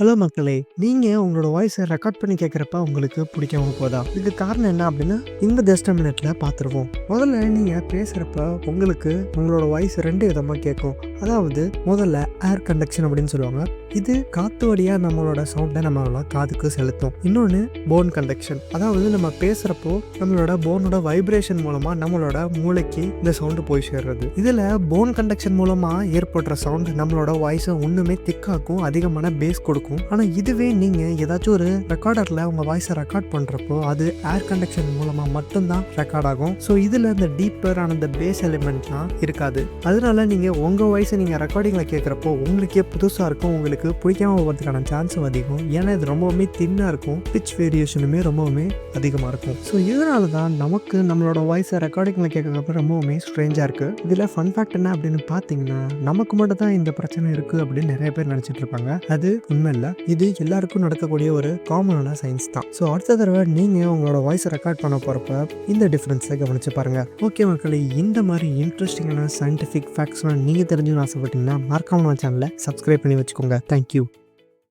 Hello மக்களே நீங்கள் உங்களோட வாய்ஸை ரெக்கார்ட் பண்ணி கேட்குறப்ப உங்களுக்கு பிடிக்காம போதா? இதுக்கு காரணம் என்ன அப்படின்னா இந்த ஜஸ்ட் மினிட்ல பார்த்துருவோம். முதல்ல நீங்கள் பேசுகிறப்ப உங்களுக்கு உங்களோட வாய்ஸ் ரெண்டு விதமாக கேட்கும். அதாவது முதல்ல ஏர் கண்டக்ஷன் அப்படின்னு சொல்லுவாங்க. இது காற்று வழியாக நம்மளோட சவுண்டை நம்மளோட காதுக்கு செலுத்தும். இன்னொன்று போன் கண்டக்ஷன் அதாவது நம்ம பேசுகிறப்போ நம்மளோட போனோட வைப்ரேஷன் மூலமாக நம்மளோட மூளைக்கு இந்த சவுண்டு போய் சேர்றது. இதில் போன் கண்டக்ஷன் மூலமாக ஏற்படுற சவுண்ட் நம்மளோட வாய்ஸை ஒன்றுமே திக்காக்கும் அதிகமான பேஸ் கொடுக்கும். ஆனால் இதுவே நீங்கள் ஏதாச்சும் ஒரு ரெக்கார்டரில் உங்கள் வாய்ஸை ரெக்கார்ட் பண்ணுறப்போ அது ஏர் கண்டக்ஷன் மூலமாக மட்டும்தான் ரெக்கார்ட் ஆகும். ஸோ இதில் இந்த டீப்பர் ஆன இந்த பேஸ் எலிமெண்ட்லாம் இருக்காது. அதனால நீங்கள் உங்கள் வாய்ஸ் நீங்கள் ரெக்கார்டிங்கில் கேட்குறப்போ உங்களுக்கே புதுசாக இருக்கும் உங்களுக்கு பிடிக்காம போகிறதுக்கான சான்ஸும் அதிகம். ஏன்னா இது ரொம்பவுமே தின்னாக இருக்கும். பிச் வேரியேஷனுமே ரொம்பவுமே அதிகமாக இருக்கும். ஸோ இதனால தான் நமக்கு நம்மளோட வாய்ஸை ரெக்கார்டிங்கில் கேட்குறப்ப ரொம்பவுமே ஸ்ட்ரேஞ்சாக இருக்குது இதில் ஃபன் ஃபேக்ட் என்ன அப்படின்னு பார்த்தீங்கன்னா நமக்கு மட்டும் தான் இந்த பிரச்சனை இருக்குது அப்படின்னு நிறைய பேர் நினச்சிட்டு இருப்பாங்க. அது உண்மை இல்லை. இது எல்லாருக்கும் நடக்கக்கூடிய ஒரு காமனான சயின்ஸ் தான். ஸோ அடுத்த தடவை நீங்கள் உங்களோட வாய்ஸை ரெக்கார்ட் பண்ண போகிறப்ப இந்த டிஃப்ரென்ஸை கவனிச்சு பாருங்கள் ஓகே மக்களே இந்த மாதிரி இன்ட்ரெஸ்டிங்கான சயின்டிஃபிக் ஃபேக்ட்ஸ்லாம் நீங்கள் தெரிஞ்சு ஆசைப்பட்டீங்கன்னா மறக்காம சேனலை சப்ஸ்கிரைப் பண்ணி வச்சுக்கோங்க. தேங்க்யூ